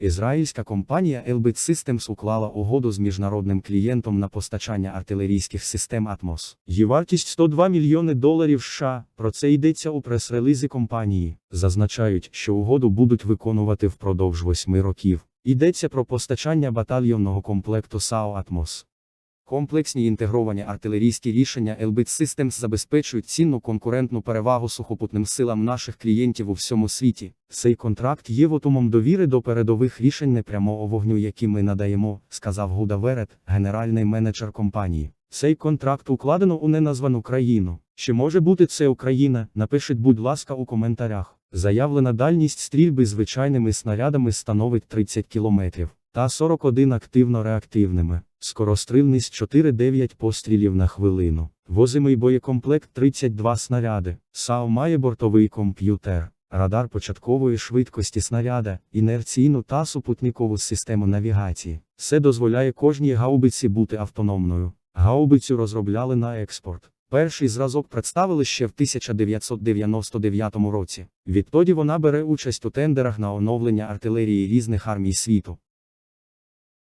Ізраїльська компанія Elbit Systems уклала угоду з міжнародним клієнтом на постачання артилерійських систем Атмос. Її вартість 102 мільйони доларів США. Про це йдеться у прес-релізі компанії. Зазначають, що угоду будуть виконувати впродовж восьми років. Йдеться про постачання батальйонного комплекту САО Атмос. Комплексні інтегровані артилерійські рішення Elbit Systems забезпечують цінну конкурентну перевагу сухопутним силам наших клієнтів у всьому світі. Цей контракт є вотумом довіри до передових рішень непрямого вогню, які ми надаємо, сказав Гуда Верет, генеральний менеджер компанії. Цей контракт укладено у неназвану країну. Чи може бути це Україна? Напишіть, будь ласка, у коментарях. Заявлена дальність стрільби звичайними снарядами становить 30 кілометрів та 41 активно-реактивними. Скорострільність 4-9 пострілів на хвилину. Возимий боєкомплект 32 снаряди. САУ має бортовий комп'ютер, радар початкової швидкості снаряда, інерційну та супутникову систему навігації. Це дозволяє кожній гаубиці бути автономною. Гаубицю розробляли на експорт. Перший зразок представили ще в 1999 році. Відтоді вона бере участь у тендерах на оновлення артилерії різних армій світу.